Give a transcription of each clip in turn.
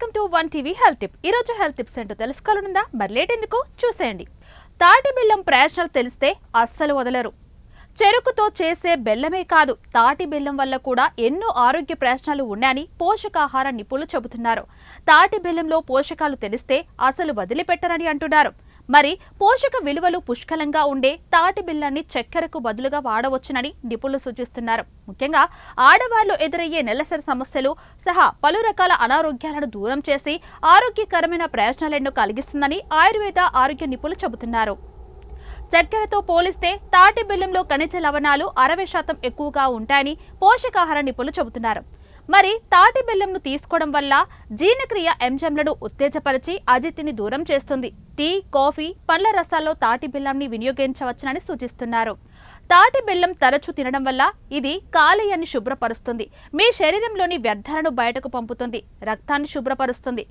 Welcome to one TV health tip. ఈ రోజు health tips ఏంటో తెలుసుకోవాలనుందా? మరి లేట్ ఎందుకు? చూసేయండి. తాటి బెల్లం ప్రయోజనాలు తెలిస్తే అస్సలు వదలరు. చెరుకుతో చేసే బెల్లమే కాదు తాటి బెల్లం వల్ల కూడా ఎన్నో ఆరోగ్య ప్రయోజనాలు ఉన్నాయని పోషకాహార నిపుణులు చెబుతున్నారు. తాటి బెల్లంలో పోషకాలు తెలిస్తే అసలు వదిలిపెట్టరని అంటున్నారు. మరి పోషక విలువలు పుష్కలంగా ఉండే తాటి బిల్లాన్ని చక్కెరకు బదులుగా వాడవచ్చునని నిపుణులు సూచిస్తున్నారు. ముఖ్యంగా ఆడవాళ్ళు ఎదురయ్యే నెలసరి సమస్యలు సహా పలు రకాల అనారోగ్యాలను దూరం చేసి ఆరోగ్యకరమైన ప్రయోజనాలను కలిగిస్తుందని ఆయుర్వేద ఆరోగ్య నిపుణులు చెబుతున్నారు. చక్కెరతో పోలిస్తే తాటి బెల్లంలో ఖనిజ లవణాలు అరవై శాతం ఎక్కువగా ఉంటాయని పోషకాహార నిపుణులు చెబుతున్నారు. మరి తాటి బెల్లంను తీసుకోవడం వల్ల జీర్ణక్రియ ఎంజైమ్లను ఉత్తేజపరిచి అజితిని దూరం చేస్తుంది. టీ కాఫీ పండ్ల రసాల్లో తాటి బెల్లంని వినియోగించవచ్చునని సూచిస్తున్నారు. తాటి బెల్లం తరచూ తినడం వల్ల ఇది కాలేయాన్ని శుభ్రపరుస్తుంది. మీ శరీరంలోని వ్యర్థాలను బయటకు పంపుతుంది. రక్తాన్ని శుభ్రపరుస్తుంది.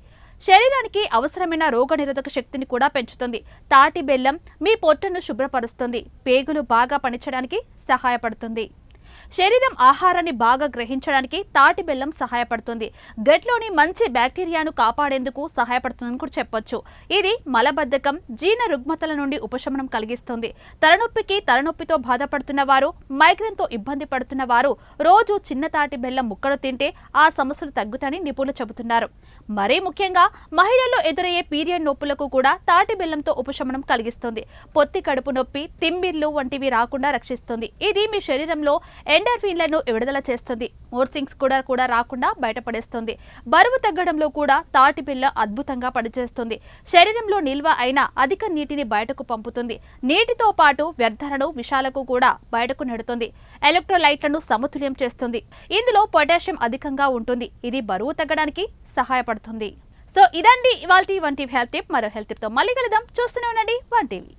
శరీరానికి అవసరమైన రోగనిరోధక శక్తిని కూడా పెంచుతుంది. తాటి బెల్లం మీ పొట్టును శుభ్రపరుస్తుంది. పేగులు బాగా పనిచేయడానికి సహాయపడుతుంది. శరీరం ఆహారాన్ని బాగా గ్రహించడానికి తాటి బెల్లం సహాయపడుతుంది. గట్లోని మంచి బ్యాక్టీరియాను కాపాడేందుకు సహాయపడుతుందని కూడా చెప్పొచ్చు. ఇది మలబద్ధకం జీర్ణ రుగ్మతల నుండి ఉపశమనం కలిగిస్తుంది. తలనొప్పికి తలనొప్పితో బాధపడుతున్న వారు మైగ్రేన్తో ఇబ్బంది పడుతున్న వారు రోజు చిన్న తాటి బెల్లం ముక్కలు తింటే ఆ సమస్యలు తగ్గుతాయని నిపుణులు చెబుతున్నారు. మరీ ముఖ్యంగా మహిళల్లో ఎదురయ్యే పీరియడ్ నొప్పులకు కూడా తాటి బెల్లంతో ఉపశమనం కలిగిస్తుంది. పొత్తి కడుపు నొప్పి తిమ్మిర్లు వంటివి రాకుండా రక్షిస్తుంది. ఇది మీ శరీరంలో ఎండర్ఫిన్లను విడుదల చేస్తుంది. మోర్సింగ్స్ కూడా కూడా రాకుండా బయటపడేస్తుంది. బరువు తగ్గడంలో కూడా తాటిపిల్ల అద్భుతంగా పనిచేస్తుంది. శరీరంలో నిల్వ అయిన అధిక నీటిని బయటకు పంపుతుంది. నీటితో పాటు వ్యర్థాలను విషాలకు కూడా బయటకు నెడుతుంది. ఎలక్ట్రోలైట్లను సమతుల్యం చేస్తుంది. ఇందులో పొటాషియం అధికంగా ఉంటుంది. ఇది బరువు తగ్గడానికి సహాయపడుతుంది. సో ఇదండి ఇవాళ వన్ టీవీ హెల్త్ టిప్. మరో హెల్త్తో మళ్ళీ కలుద్దాం. చూస్తూనే ఉండండి వన్ టీవీ.